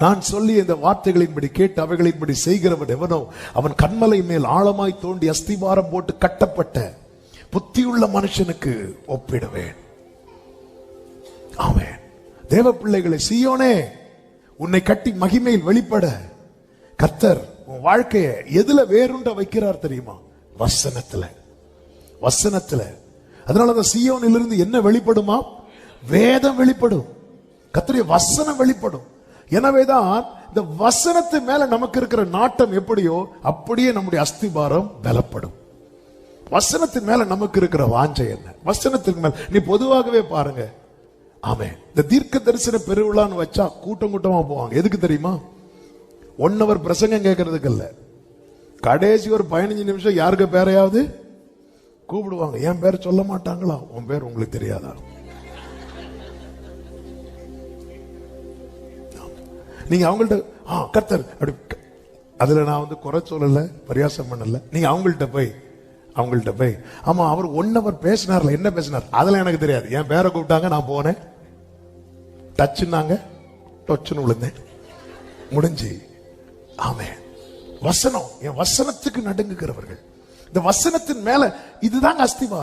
நான் சொல்லி இந்த வார்த்தைகளின்படி கேட்டு அவைகளின்படி செய்கிறவன் எவனோ அவன் கண்மலை மேல் ஆழமாய் தோண்டி அஸ்திபாரம் போட்டு கட்டப்பட்ட புத்தியுள்ள மனுஷனுக்கு ஒப்பிடுவேன். ஆமேன். தேவ பிள்ளைகளை சீயோனே உன்னை கட்டி மகிமையில் வெளிப்பட. கத்தர் உன் வாழ்க்கையை எதுல வேறுண்ட வைக்கிறார் தெரியுமா? வசனத்துல. வசனத்துல. அதனாலதான் சீயோனிலிருந்து என்ன வெளிப்படுமா? வேதம் வெளிப்படும். கர்த்தருடைய வசனம் வெளிப்படும். எனவேதான் இந்த வசனத்து மேல நமக்கு இருக்கிற நாட்டம் எப்படியோ அப்படியே நம்முடைய அஸ்திபாரம் பலப்படும். வசனத்தின் மேல நமக்கு இருக்கிற வாஞ்சை என்ன? வசனத்துக்கு மேல நீ பொதுவாகவே பாருங்க. ஆமே இந்த தீர்க்க தரிசன பெருவிழான்னு வச்சா கூட்டம் கூட்டமா போவாங்க. எதுக்கு தெரியுமா? ஒன் ஹவர் பிரசங்கம் கேட்கறதுக்கு இல்ல. கடைசி ஒரு பதினஞ்சு நிமிஷம் யாருக்கு பேரையாவது? கூப்பிடுவாங்க. என் பேர் சொல்ல மாட்டாங்களா? உன் பேர் உங்களுக்கு தெரியாதா? நீங்க அவங்கள்ட்ட ஆ கர்த்தர் அப்படி அதுல நான் வந்து குறை சொல்லல பரியாசம் பண்ணல. நீங்க அவங்கள்ட்ட போய் அவங்கள்ட்ட போய் ஆமா அவர் ஒன் ஹவர் பேசினார்ல என்ன பேசினார்? அதெல்லாம் எனக்கு தெரியாது. என் பேரை கூப்பிட்டாங்க நான் போனேன். டச்சுனாங்க டொச்சுன்னு விழுந்தேன். முடிஞ்சு. ஆமே வசனம். என் வசனத்துக்கு நடுங்குகிறவர்கள். இந்த வசனத்தின் மேல இதுதாங்க அஸ்திவா